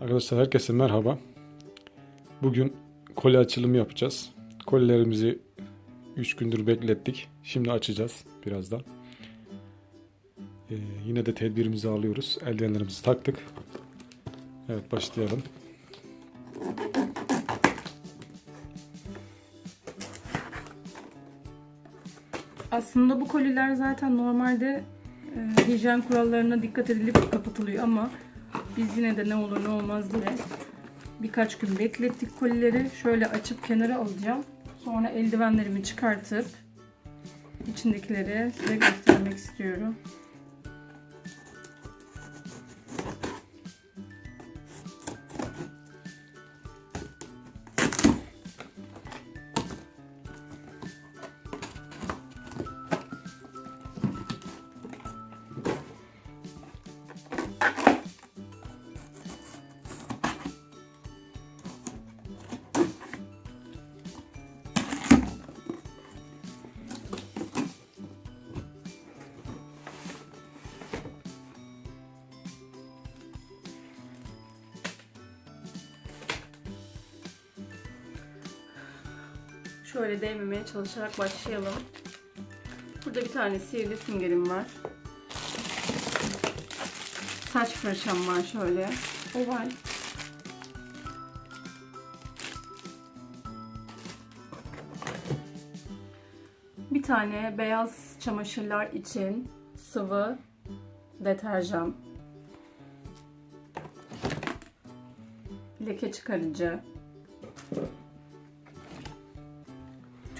Arkadaşlar herkese merhaba. Bugün koli açılımı yapacağız. Kolilerimizi 3 gündür beklettik. Şimdi açacağız birazdan. Ee, yine de tedbirimizi alıyoruz. Eldivenlerimizi taktık. Evet başlayalım. Aslında bu koliler zaten normalde e, hijyen kurallarına dikkat edilip kapatılıyor ama biz yine de ne olur ne olmaz diye birkaç gün beklettik kolileri. Şöyle açıp kenara alacağım. Sonra eldivenlerimi çıkartıp içindekileri size göstermek istiyorum. Şöyle değmemeye çalışarak başlayalım. Burada bir tane sihirli süngerim var. Saç fırçam var şöyle. Oval. Bir tane beyaz çamaşırlar için sıvı deterjan. Leke çıkarıcı.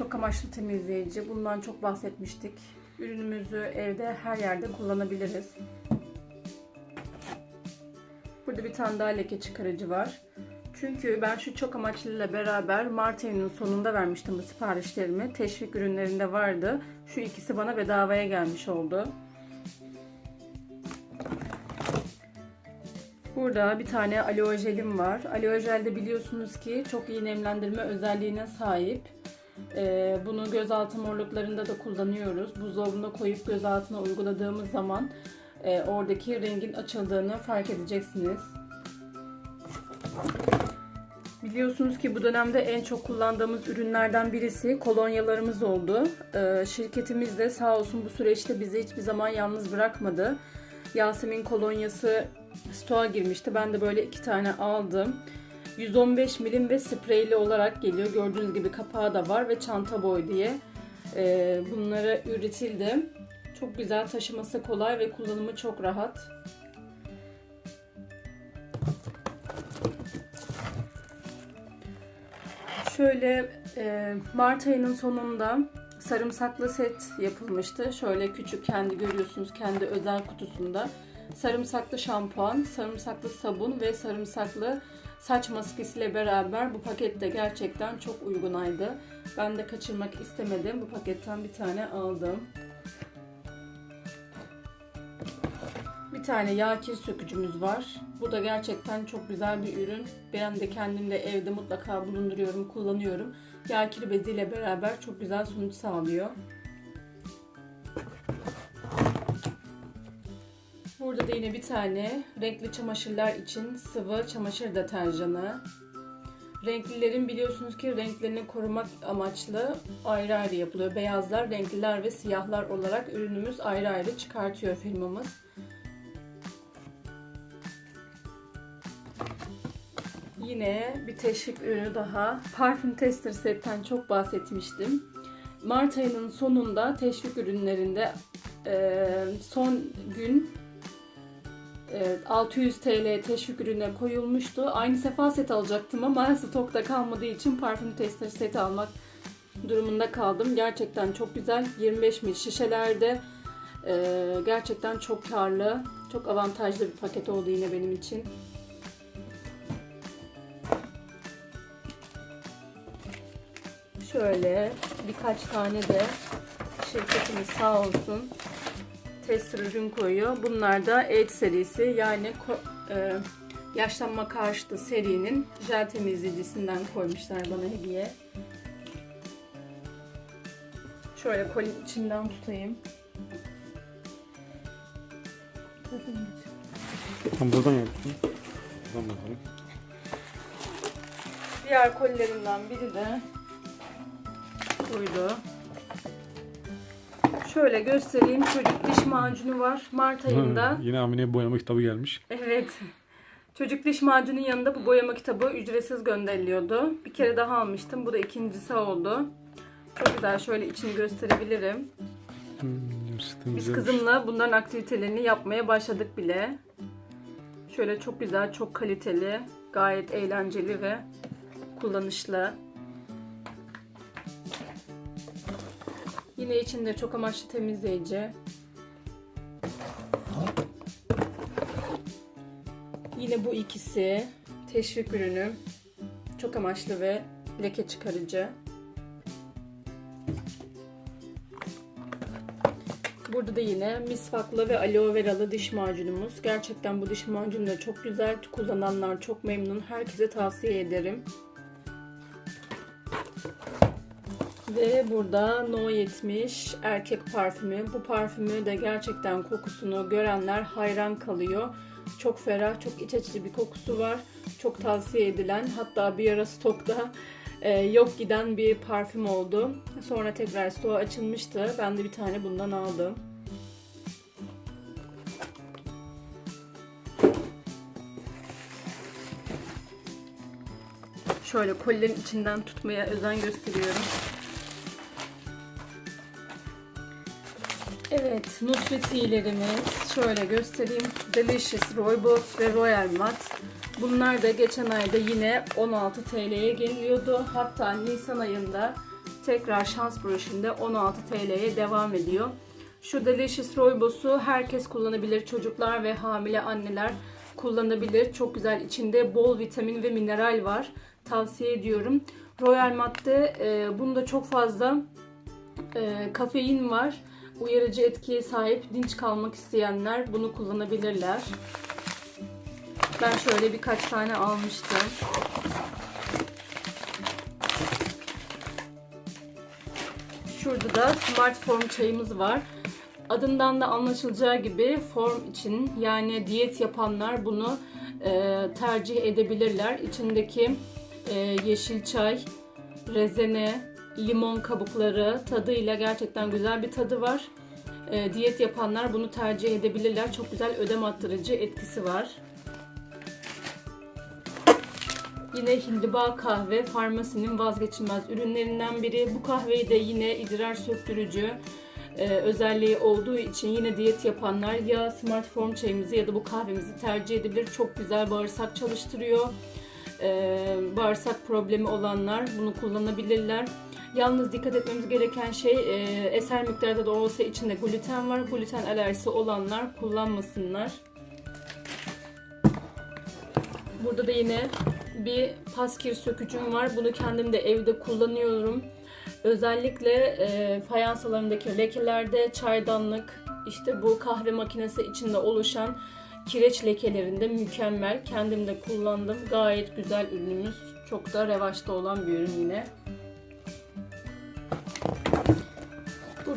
Çok amaçlı temizleyici. Bundan çok bahsetmiştik. Ürünümüzü evde her yerde kullanabiliriz. Burada bir tane daha leke çıkarıcı var. Çünkü ben şu çok amaçlı ile beraber Mart ayının sonunda vermiştim bu siparişlerimi. Teşvik ürünlerinde vardı. Şu ikisi bana bedavaya gelmiş oldu. Burada bir tane aloe jelim var. Aloe jel de biliyorsunuz ki çok iyi nemlendirme özelliğine sahip. Ee, bunu göz altı morluklarında da kullanıyoruz. Buzdolabına koyup göz altına uyguladığımız zaman e, oradaki rengin açıldığını fark edeceksiniz. Biliyorsunuz ki bu dönemde en çok kullandığımız ürünlerden birisi kolonyalarımız oldu. Ee, şirketimiz de sağ olsun bu süreçte bizi hiçbir zaman yalnız bırakmadı. Yasemin kolonyası stoğa girmişti. Ben de böyle iki tane aldım. 115 milim ve spreyli olarak geliyor. Gördüğünüz gibi kapağı da var ve çanta boy diye. Ee, bunlara üretildi. Çok güzel taşıması kolay ve kullanımı çok rahat. Şöyle e, Mart ayının sonunda sarımsaklı set yapılmıştı. Şöyle küçük kendi görüyorsunuz kendi özel kutusunda. Sarımsaklı şampuan, sarımsaklı sabun ve sarımsaklı saç maskesiyle beraber bu paket de gerçekten çok uygunaydı. Ben de kaçırmak istemedim. Bu paketten bir tane aldım. Bir tane yağ kir sökücümüz var. Bu da gerçekten çok güzel bir ürün. Ben de kendim de evde mutlaka bulunduruyorum, kullanıyorum. Yağ kir beziyle beraber çok güzel sonuç sağlıyor. Da yine bir tane renkli çamaşırlar için sıvı çamaşır deterjanı. Renklilerin biliyorsunuz ki renklerini korumak amaçlı ayrı ayrı yapılıyor. Beyazlar, renkliler ve siyahlar olarak ürünümüz ayrı ayrı çıkartıyor firmamız. Yine bir teşvik ürünü daha. Parfüm tester setten çok bahsetmiştim. Mart ayının sonunda teşvik ürünlerinde son gün 600 TL teşvik ürüne koyulmuştu. Aynı sefa set alacaktım ama stokta kalmadığı için parfüm tester seti almak durumunda kaldım. Gerçekten çok güzel. 25 ml şişelerde e, gerçekten çok karlı, çok avantajlı bir paket oldu yine benim için. Şöyle birkaç tane de şirketimiz sağ olsun tester ürün koyuyor. Bunlar da Age serisi yani e, yaşlanma karşıtı serinin jel temizleyicisinden koymuşlar bana hediye. Şöyle kolin içinden tutayım. Tam buradan yaptım. Buradan bakalım. Diğer kolilerimden biri de buydu. Şöyle göstereyim. Çocuk diş macunu var. Mart ayında. Yine Amine'ye boyama kitabı gelmiş. Evet. Çocuk diş macunun yanında bu boyama kitabı ücretsiz gönderiliyordu. Bir kere daha almıştım. Bu da ikincisi oldu. Çok güzel. Şöyle içini gösterebilirim. Hmm, Biz kızımla bunların aktivitelerini yapmaya başladık bile. Şöyle çok güzel, çok kaliteli, gayet eğlenceli ve kullanışlı. Yine içinde çok amaçlı temizleyici. Yine bu ikisi teşvik ürünü. Çok amaçlı ve leke çıkarıcı. Burada da yine misvaklı ve aloe veralı diş macunumuz. Gerçekten bu diş macunu da çok güzel. Kullananlar çok memnun. Herkese tavsiye ederim. Ve burada No 70 erkek parfümü. Bu parfümü de gerçekten kokusunu görenler hayran kalıyor. Çok ferah, çok iç açıcı bir kokusu var. Çok tavsiye edilen, hatta bir ara stokta e, yok giden bir parfüm oldu. Sonra tekrar stoğa açılmıştı. Ben de bir tane bundan aldım. Şöyle kolilerin içinden tutmaya özen gösteriyorum. Evet, Nusreti'lerimiz şöyle göstereyim. Delicious Rooibos ve Royal Mat. Bunlar da geçen ayda yine 16 TL'ye geliyordu. Hatta Nisan ayında tekrar şans broşüründe 16 TL'ye devam ediyor. Şu Delicious Rooibos'u herkes kullanabilir. Çocuklar ve hamile anneler kullanabilir. Çok güzel. İçinde bol vitamin ve mineral var. Tavsiye ediyorum. Royal Mat'te e, bunda çok fazla e, kafein var. Uyarıcı etkiye sahip dinç kalmak isteyenler bunu kullanabilirler. Ben şöyle birkaç tane almıştım. Şurada da Smart Form çayımız var. Adından da anlaşılacağı gibi form için yani diyet yapanlar bunu e, tercih edebilirler. İçindeki e, yeşil çay, rezene, limon kabukları tadıyla gerçekten güzel bir tadı var. E, diyet yapanlar bunu tercih edebilirler. Çok güzel ödem attırıcı etkisi var. Yine hindiba kahve farmasinin vazgeçilmez ürünlerinden biri. Bu kahveyi de yine idrar söktürücü e, özelliği olduğu için yine diyet yapanlar ya smart form çayımızı ya da bu kahvemizi tercih edebilir. Çok güzel bağırsak çalıştırıyor. E, bağırsak problemi olanlar bunu kullanabilirler. Yalnız dikkat etmemiz gereken şey e, eser miktarda da olsa içinde gluten var. Gluten alerjisi olanlar kullanmasınlar. Burada da yine bir paskir sökücüm var. Bunu kendim de evde kullanıyorum. Özellikle e, fayans alanındaki lekelerde çaydanlık, işte bu kahve makinesi içinde oluşan kireç lekelerinde mükemmel. Kendim de kullandım. Gayet güzel ürünümüz. Çok da revaçta olan bir ürün yine.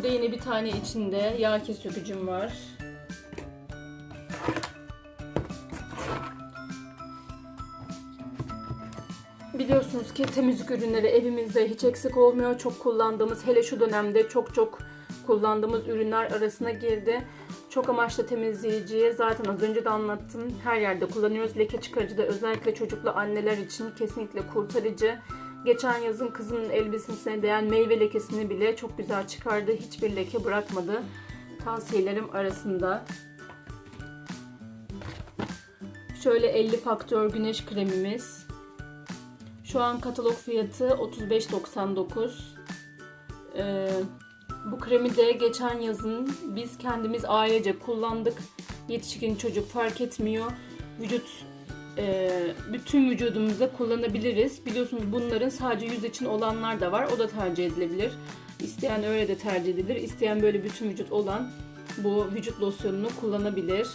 Burada yine bir tane içinde yağ sökücüm var. Biliyorsunuz ki temizlik ürünleri evimizde hiç eksik olmuyor. Çok kullandığımız, hele şu dönemde çok çok kullandığımız ürünler arasına girdi. Çok amaçlı temizleyici zaten az önce de anlattım. Her yerde kullanıyoruz. Leke çıkarıcı da özellikle çocuklu anneler için kesinlikle kurtarıcı. Geçen yazın kızımın elbisesine değen meyve lekesini bile çok güzel çıkardı. Hiçbir leke bırakmadı. Tavsiyelerim arasında. Şöyle 50 faktör güneş kremimiz. Şu an katalog fiyatı 35.99. Ee, bu kremi de geçen yazın biz kendimiz ailece kullandık. Yetişkin çocuk fark etmiyor. Vücut e, bütün vücudumuza kullanabiliriz. Biliyorsunuz bunların sadece yüz için olanlar da var. O da tercih edilebilir. İsteyen öyle de tercih edilir. İsteyen böyle bütün vücut olan bu vücut losyonunu kullanabilir.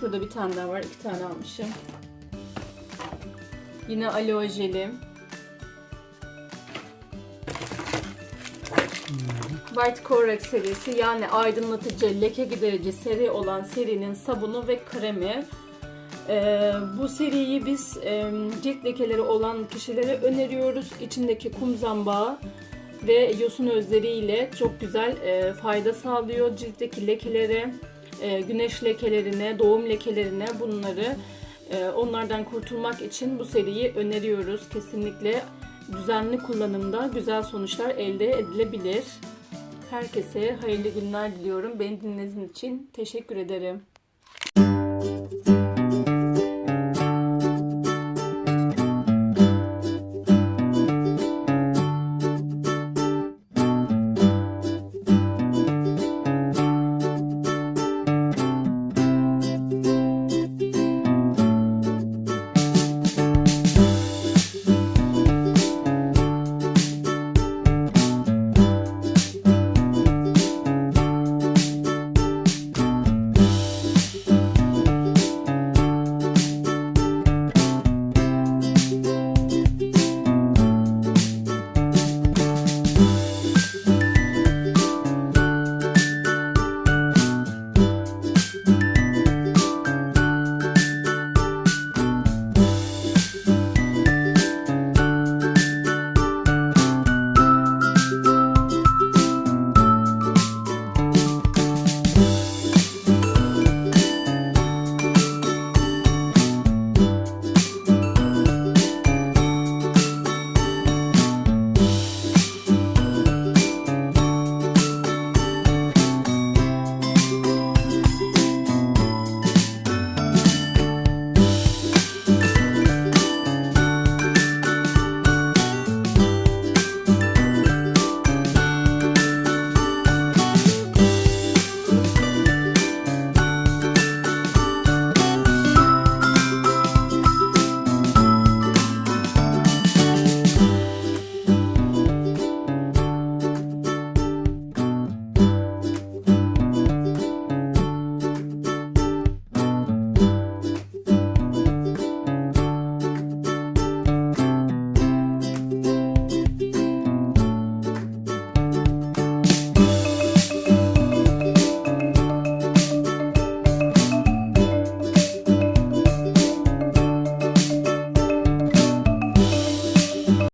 Şurada bir tane daha var. iki tane almışım. Yine aloe jeli. White Correct serisi yani aydınlatıcı, leke giderici seri olan serinin sabunu ve kremi. Ee, bu seriyi biz e, cilt lekeleri olan kişilere öneriyoruz. İçindeki kum zambağı ve yosun özleriyle çok güzel e, fayda sağlıyor ciltteki lekelere, e, güneş lekelerine, doğum lekelerine bunları e, onlardan kurtulmak için bu seriyi öneriyoruz. Kesinlikle düzenli kullanımda güzel sonuçlar elde edilebilir. Herkese hayırlı günler diliyorum. Beni dinlediğiniz için teşekkür ederim.